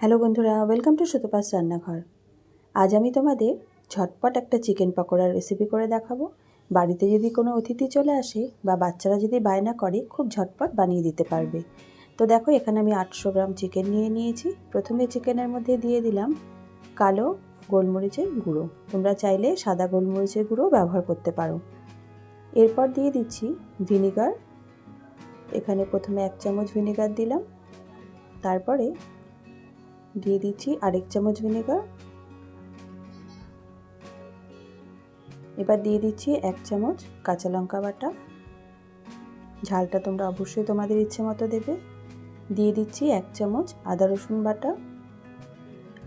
Hello বন্ধুরা welcome to Sutapa's রান্নাঘর। আজ আমি তোমাদের ঝটপট একটা চিকেন পকোড়ার রেসিপি করে দেখাবো। বাড়িতে যদি কোনো অতিথি চলে আসে বা বাচ্চারা যদি বায়না করে, খুব ঝটপট বানিয়ে দিতে পারবে। তো দেখো, এখানে আমি আটশো গ্রাম চিকেন নিয়ে নিয়েছি। প্রথমে চিকেনের মধ্যে দিয়ে দিলাম কালো গোলমরিচের গুঁড়ো। তোমরা চাইলে সাদা গোলমরিচের গুঁড়ো ব্যবহার করতে পারো। এরপর দিয়ে দিচ্ছি ভিনিগার এখানে প্রথমে এক চামচ ভিনিগার দিলাম। তারপরে দিয়ে দিচ্ছি আরেক চামচ ভিনেগার। এবার দিয়ে দিচ্ছি এক চামচ কাঁচা লঙ্কা বাটা। ঝালটা তোমরা অবশ্যই তোমাদের ইচ্ছে মতো দেবে। দিয়ে দিচ্ছি এক চামচ আদা রসুন বাটা।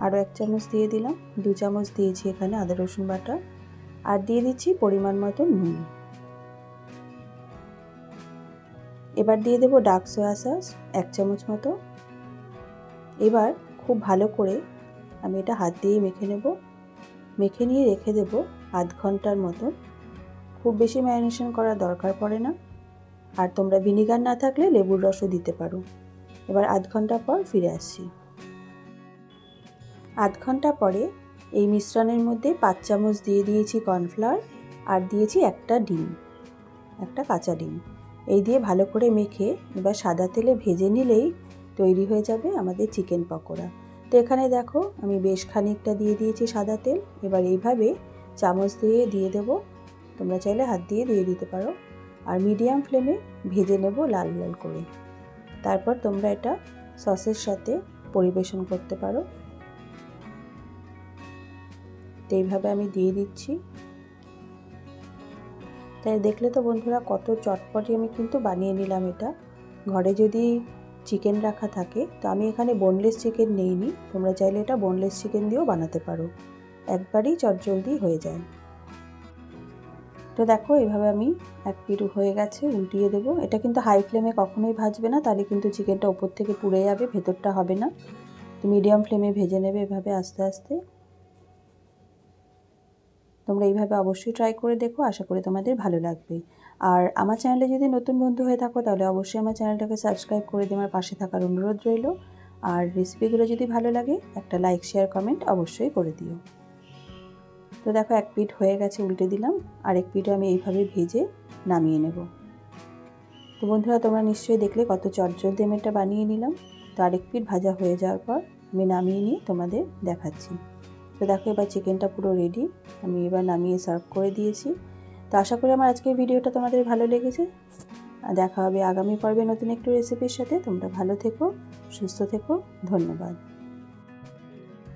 আরও এক চামচ দিয়ে দিলাম, দু চামচ দিয়েছি এখানে আদা রসুন বাটা। আর দিয়ে দিচ্ছি পরিমাণ মতো নুন। এবার দিয়ে দেবো ডার্ক সোয়া সস এক চামচ মতো। এবার খুব ভালো করে আমি এটা হাত দিয়ে মেখে নেব। মেখে নিয়ে রেখে দেব আধ ঘণ্টার মতো খুব বেশি ম্যারিনেশন করার দরকার পড়ে না। আর তোমরা ভিনিগার না থাকলে লেবুর রসও দিতে পারো। এবার আধ ঘণ্টা পর ফিরে আসছি। আধ ঘণ্টা পরে এই মিশ্রণের মধ্যে পাঁচ চামচ দিয়ে দিয়েছি কর্নফ্লাওয়ার আর দিয়েছি একটা ডিম, একটা কাঁচা ডিম। এই দিয়ে ভালো করে মেখে এবার সাদা তেলে ভেজে নিলেই তৈরি হয়ে যাবে আমাদের চিকেন পকোড়া। তো এখানে দেখো আমি বেশ খানিকটা দিয়ে দিয়েছি সাদা তেল। এবার এইভাবে চামচ দিয়ে দিয়ে দেব। তোমরা চাইলে হাত দিয়ে দিয়ে দিতে পারো। আর মিডিয়াম ফ্লেমে ভেজে নেব লাল লাল করে। তারপর তোমরা এটা সসের সাথে পরিবেশন করতে পারো। তো এইভাবে আমি দিয়ে দিচ্ছি। তাই দেখলে তো বন্ধুরা কত চটপটি আমি কিন্তু বানিয়ে নিলাম এটা। ঘরে যদি চিকেন রাখা থাকে, তো আমি এখানে বোনলেস চিকেন নেইনি। তোমরা চাইলে এটা বোনলেস চিকেন দিয়েও বানাতে পারো। একবারই চটজলদি হয়ে যায়। তো দেখো, এভাবে আমি এক পিঠু হয়ে গেছে, উল্টিয়ে দেবো। এটা কিন্তু হাই ফ্লেমে কখনোই ভাজবে না, তাহলে কিন্তু চিকেনটা ওপর থেকে পুড়ে যাবে, ভেতরটা হবে না। তো মিডিয়াম ফ্লেমে ভেজে নেবে এভাবে আস্তে আস্তে। তোমরা এইভাবে অবশ্যই ট্রাই করে দেখো, আশা করি তোমাদের ভালো লাগবে। আর আমার চ্যানেলে যদি নতুন বন্ধু হয়ে থাকো, তাহলে অবশ্যই আমার চ্যানেলটাকে সাবস্ক্রাইব করে দিয়ে আমার পাশে থাকার অনুরোধ রইল। আর রেসিপিগুলো যদি ভালো লাগে, একটা লাইক শেয়ার কমেন্ট অবশ্যই করে দিও। তো দেখো, এক পিঠ হয়ে গেছে, উল্টে দিলাম। আর এক পিঠও আমি এইভাবে ভেজে নামিয়ে নেব। তো বন্ধুরা, তোমরা নিশ্চয়ই দেখলে কত চটজলদি আমি এটা বানিয়ে নিলাম। তো আরেক পিঠ ভাজা হয়ে যাওয়ার পর আমি নামিয়ে নিয়ে তোমাদের দেখাচ্ছি। তো দেখো এবার চিকেনটা পুরো রেডি আমি এবার নামিয়ে সার্ভ করে দিয়েছি। তো আশা করি আমার আজকের ভিডিওটা তোমাদের ভালো লেগেছে। দেখা হবে আগামী পর্বে নতুন একটু রেসিপির সাথে। তোমরা ভালো থেকো, সুস্থ থেকো, ধন্যবাদ।